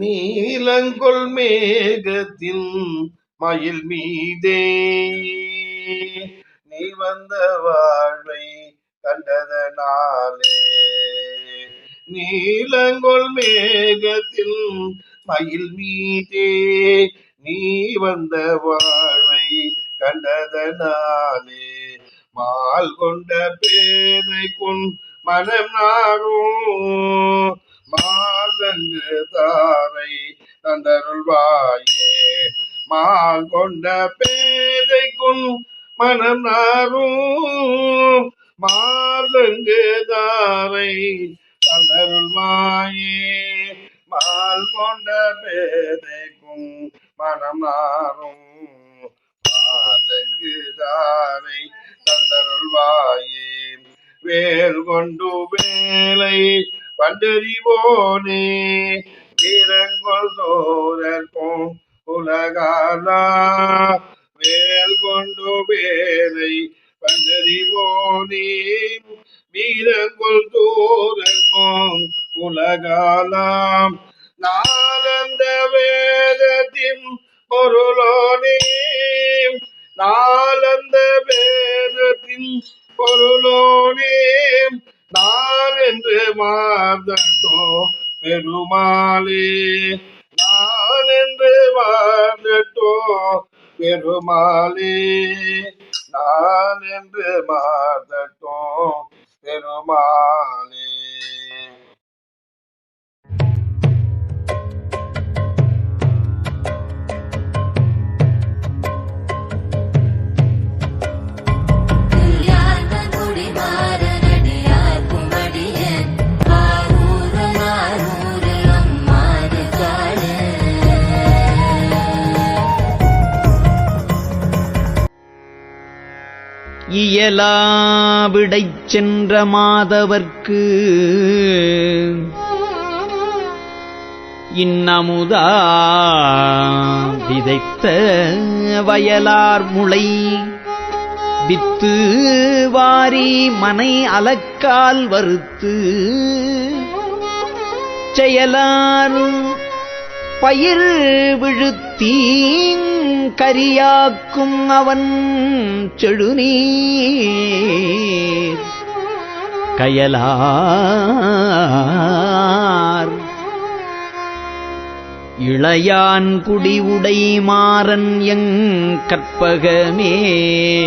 நீலங்கொள் மேகத்தின் மயில் மீதே. நீ வந்த வாழ்வை கண்டதனாலே. நீலங்கொள் மேகத்தில் மயில் மீதே. நீ வந்த வாழ்வை கண்டதனாலே. மால் கொண்ட பேதை கொன் மனம் நாரும் என்று தாரை தந்தருள்வாயே. மா கொண்ட பேதைக்கும் மனம் நாரும் மாதங்கு தாரை தந்தருள்வாயே. மால் கொண்ட பேதைக்கும் மனம் நாரும் மாதங்கு தாரை தந்தருள்வாயே. வேல் கொண்டு வேலை பண்டறிவோனே வீரங்கொள் தோதற்கும் உலகாலா. வேல் கொண்டு வேலை பண்டறிவோனே வீரங்கொள் தோதற்கும் உலகாலாம். நாளந்த வேதத்தின் பொருளோனே. நாளந்த வேதத்தின் பொருளோனே. என்று பெருமாளே. நான் என்று மார்தட்டோ பெருமாளே. நான் என்று மார்தட்டோ பெருமாள். இயலாவிடைச் சென்ற மாதவர்க்கு இன்னமுதா விதைத்த வயலார் முளை. வித்து வாரி மனை அலக்கால் வறுத்து. செயலார் பயிர் விழுத்தீங் கரியாக்கும் அவன் செழுநீர். கயலார். இளையான் குடி உடை மாறன் எங் கற்பகமே.